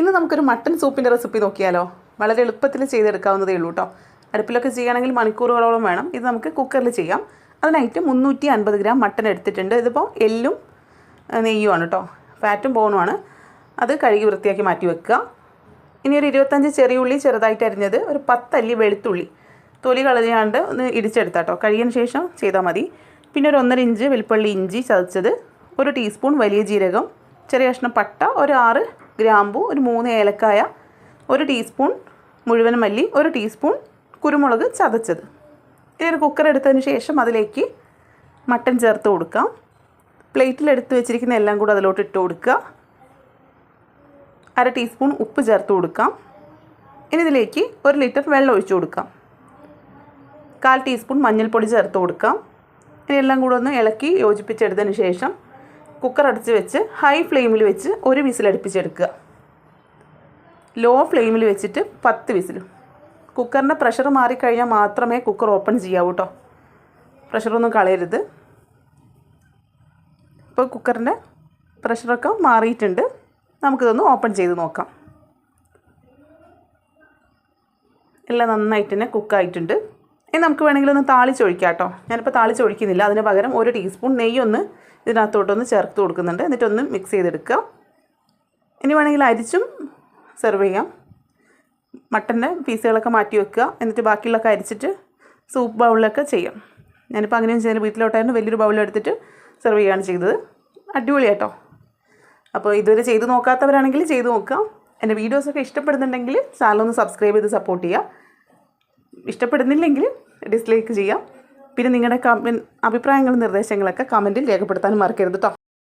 ഇന്ന് നമുക്കൊരു mutton സൂപ്പിന്റെ recipe നോക്കിയാലോ? വളരെ എളുപ്പത്തിൽ ചെയ്തെടുക്കാവുന്നതേ ഉള്ളൂ കേട്ടോ അടുപ്പിലൊക്കെ ചെയ്യുകയാണെങ്കിൽ മണിക്കൂറുകളോളം വേണം. ഇത് നമുക്ക് കുക്കറിൽ ചെയ്യാം. അതിനായിട്ട് മുന്നൂറ്റി അൻപത് ഗ്രാം മട്ടൺ എടുത്തിട്ടുണ്ട്. ഇതിപ്പോൾ എല്ലും നെയ്യുമാണ് കേട്ടോ ഫാറ്റും ബോണുമാണ് അത് കഴുകി വൃത്തിയാക്കി മാറ്റി വെക്കുക. ഇനി ഒരു ഇരുപത്തഞ്ച് ചെറിയ ഉള്ളി ചെറുതായിട്ട് അരിഞ്ഞത് ഒരു പത്തല്ലി വെളുത്തുള്ളി. തൊലി കളയാണ്ട് ഒന്ന് ഇടിച്ചെടുത്താട്ടോ കഴുകിയതിന് ശേഷം ചെയ്താൽ മതി. പിന്നെ ഒരു ഒന്നര ഇഞ്ച് വെളുപ്പള്ളി ഇഞ്ചി ചതച്ചത്. ഒരു ടീസ്പൂൺ വലിയ ജീരകം. ചെറിയ കഷ്ണം പട്ട. ഒരു ആറ് ഗ്രാമ്പു ഒരു മൂന്ന് ഏലക്കായ ഒരു ടീസ്പൂൺ മുഴുവൻ മല്ലി ഒരു ടീസ്പൂൺ കുരുമുളക് ചതച്ചത്. ഇനി ഒരു കുക്കർ എടുത്തതിന് ശേഷം അതിലേക്ക് മട്ടൻ ചേർത്ത് കൊടുക്കാം പ്ലേറ്റിൽ എടുത്ത് വെച്ചിരിക്കുന്ന എല്ലാം കൂടെ അതിലോട്ട് ഇട്ട് കൊടുക്കുക. അര ടീസ്പൂൺ ഉപ്പ് ചേർത്ത് കൊടുക്കാം. ഇനി ഇതിലേക്ക് ഒരു ലിറ്റർ വെള്ളം ഒഴിച്ചു കൊടുക്കാം. കാൽ ടീസ്പൂൺ മഞ്ഞൾപ്പൊടി ചേർത്ത് കൊടുക്കാം. ഇനി എല്ലാം കൂടെ ഒന്ന് ഇളക്കി യോജിപ്പിച്ചെടുത്തതിന് ശേഷം കുക്കർ അടച്ച് വെച്ച് ഹൈ ഫ്ലെയിമിൽ വെച്ച് ഒരു വിസിൽ അടുപ്പിച്ചെടുക്കുക. ലോ ഫ്ലെയിമിൽ വെച്ചിട്ട് പത്ത് വിസിൽ. കുക്കറിന്റെ പ്രഷർ മാറിക്കഴിഞ്ഞാൽ മാത്രമേ കുക്കർ ഓപ്പൺ ചെയ്യാവൂ കേട്ടോ പ്രഷറൊന്നും കളയരുത്. ഇപ്പോൾ കുക്കറിന്റെ പ്രഷറൊക്കെ മാറിയിട്ടുണ്ട്. നമുക്കിതൊന്ന് ഓപ്പൺ ചെയ്ത് നോക്കാം. എല്ലാം നന്നായിട്ട് തന്നെ കുക്കായിട്ടുണ്ട് ഇനി നമുക്ക് വേണമെങ്കിൽ ഒന്ന് താളിച്ചൊഴിക്കാം കേട്ടോ. ഞാനിപ്പോൾ താളിച്ചൊഴിക്കുന്നില്ല അതിന് പകരം ഒരു ടീസ്പൂൺ നെയ്യൊന്ന് ഇതിനകത്തോട്ടൊന്ന് ചേർത്ത് കൊടുക്കുന്നുണ്ട്. എന്നിട്ടൊന്ന് മിക്സ് ചെയ്തെടുക്കുക ഇനി വേണമെങ്കിൽ അരിച്ചും സെർവ് ചെയ്യാം. മട്ടന്റെ പീസുകളൊക്കെ മാറ്റി വെക്കുക. എന്നിട്ട് ബാക്കിയുള്ളൊക്കെ അരിച്ചിട്ട് സൂപ്പ് ബൗളിലൊക്കെ ചെയ്യാം. ഞാനിപ്പോൾ അങ്ങനെയും ചെയ്യുന്നത് വീട്ടിലോട്ടായിരുന്നു വലിയൊരു ബൗളെടുത്തിട്ട് സെർവ് ചെയ്യുകയാണ് ചെയ്തത്. അടിപൊളിയാട്ടോ അപ്പോൾ ഇതുവരെ ചെയ്ത് നോക്കാത്തവരാണെങ്കിൽ ചെയ്ത് നോക്കാം. എന്റെ വീഡിയോസൊക്കെ ഇഷ്ടപ്പെടുന്നുണ്ടെങ്കിൽ ചാനലൊന്ന് സബ്സ്ക്രൈബ് ചെയ്ത് സപ്പോർട്ട് ചെയ്യുക. ഇഷ്ടപ്പെടുന്നില്ലെങ്കിൽ ഡിസ്ലൈക്ക് ചെയ്യാം. പിന്നെ നിങ്ങളുടെ കമൻ അഭിപ്രായങ്ങളും നിർദ്ദേശങ്ങളൊക്കെ കമന്റിൽ രേഖപ്പെടുത്താനും മറക്കരുത് കേട്ടോ